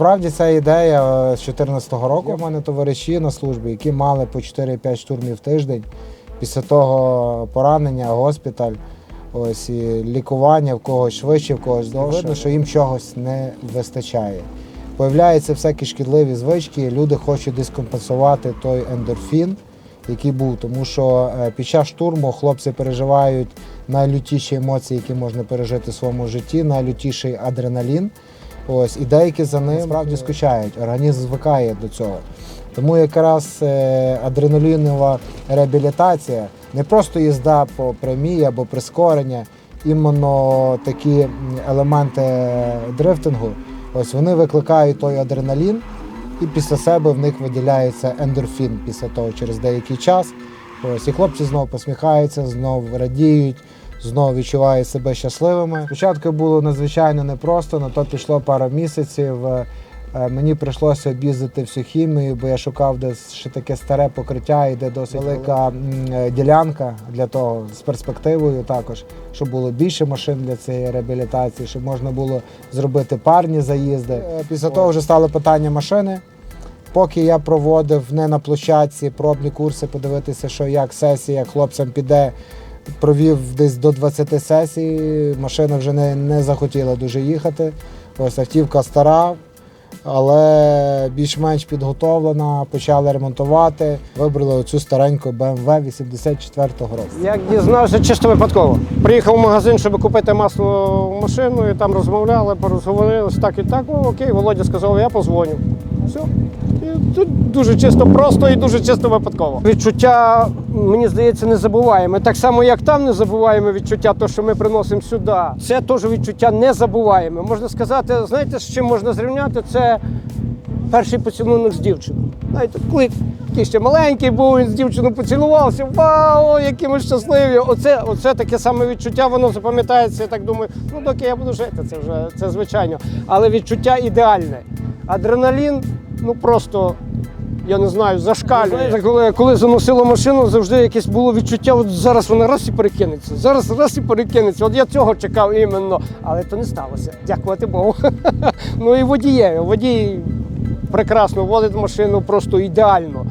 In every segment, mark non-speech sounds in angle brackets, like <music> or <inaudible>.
Насправді ця ідея е, з 2014 року. У мене товариші на службі, які мали по 4-5 штурмів в тиждень. Після того поранення, госпіталь, ось і лікування в когось швидше, в когось довше. Видно, що їм чогось не вистачає. Появляються всякі шкідливі звички, люди хочуть десь компенсувати той ендорфін, який був. Тому що е, під час штурму хлопці переживають найлютіші емоції, які можна пережити в своєму житті, найлютіший адреналін. Ось і деякі за ним справді скучають. Організм звикає до цього. Тому якраз е, адреналінова реабілітація не просто їзда по прямій або прискорення, іменно такі елементи дрифтингу. Ось вони викликають той адреналін, і після себе в них виділяється ендорфін після того через деякий час. Ось і хлопці знову посміхаються, знову радіють, знову відчувають себе щасливими. Спочатку було надзвичайно непросто, на то пішло пару місяців. Е, е, Мені прийшлося об'їздити всю хімію, бо я шукав десь ще таке старе покриття, і де досить велика е, ділянка для того з перспективою також, щоб було більше машин для цієї реабілітації, щоб можна було зробити парні заїзди. Після того вже стало питання машини. Поки я проводив не на площадці пробні курси, подивитися, що як сесія, як хлопцям піде. Провів десь до 20 сесій, машина вже не, не захотіла дуже їхати. Ось автівка стара, але більш-менш підготовлена, почали ремонтувати. Вибрали оцю стареньку BMW 84-го року. Як дізнався, чисто випадково. Приїхав в магазин, щоб купити масло в машину, і там розмовляли, порозговорилися так і так. Окей, Володя сказав, я позвоню. Все. Тут дуже чисто просто і дуже чисто випадково. Відчуття, мені здається, не забуваємо. Так само, як там не забуваємо відчуття, то, що ми приносимо сюди. Це теж відчуття не забуваємо. Можна сказати, знаєте, з чим можна зрівняти? Це перший поцілунок з дівчиною. Знаєте, коли такий ще маленький був, він з дівчиною поцілувався. Вау, які ми щасливі! Оце, оце таке саме відчуття, воно запам'ятається. Я так думаю, ну доки я буду жити, це вже це звичайно. Але відчуття ідеальне. Адреналін, ну просто. Я не знаю, зашкалює. Коли, коли заносило машину, завжди якесь було відчуття, от зараз вона раз і перекинеться, зараз раз і перекинеться. От я цього чекав іменно, але то не сталося. Дякувати Богу. <laughs> ну і водієві. Водій прекрасно водить машину, просто ідеально.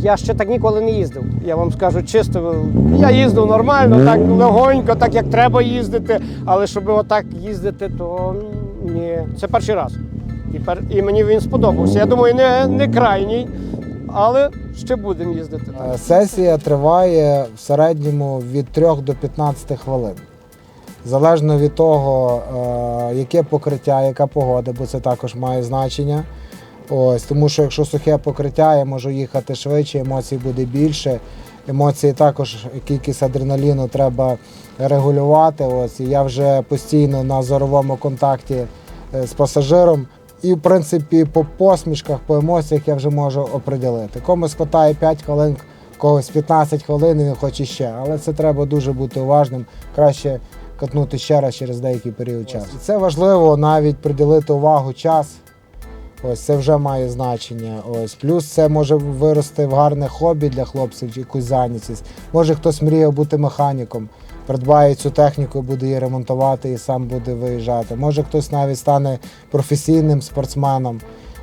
Я ще так ніколи не їздив. Я вам скажу чисто. Я їздив нормально, так легонько, так як треба їздити. Але щоб отак їздити, то ні. Це перший раз. І, пер... і мені він сподобався. Я думаю, не, не крайній, але ще будемо їздити. Е, Сесія триває в середньому від 3 до 15 хвилин. Залежно від того, е, яке покриття, яка погода, бо це також має значення. Ось, тому що якщо сухе покриття, я можу їхати швидше, емоцій буде більше. Емоції також, кількість адреналіну треба регулювати. Ось, і я вже постійно на зоровому контакті е, з пасажиром. І, в принципі, по посмішках, по емоціях я вже можу оприділити. Комусь хватає 5 хвилин, когось 15 хвилин, і він хоче ще. Але це треба дуже бути уважним. Краще катнути ще раз через деякий період часу. І це важливо навіть приділити увагу час. Ось це вже має значення. Ось плюс це може вирости в гарне хобі для хлопців, якусь зайнятість. Може хтось мріє бути механіком, придбає цю техніку, буде її ремонтувати і сам буде виїжджати. Може хтось навіть стане професійним спортсменом.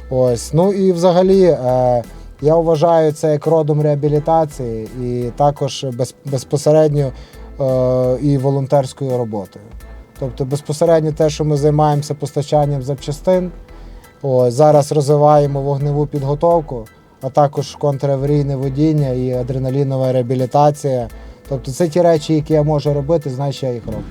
Ось ну і взагалі. Е, я вважаю це як родом реабілітації і також без, безпосередньо е, і волонтерською роботою. Тобто безпосередньо те, що ми займаємося постачанням запчастин, Ось, зараз розвиваємо вогневу підготовку, а також контраварійне водіння і адреналінова реабілітація. Тобто це ті речі, які я можу робити, значить я їх роблю.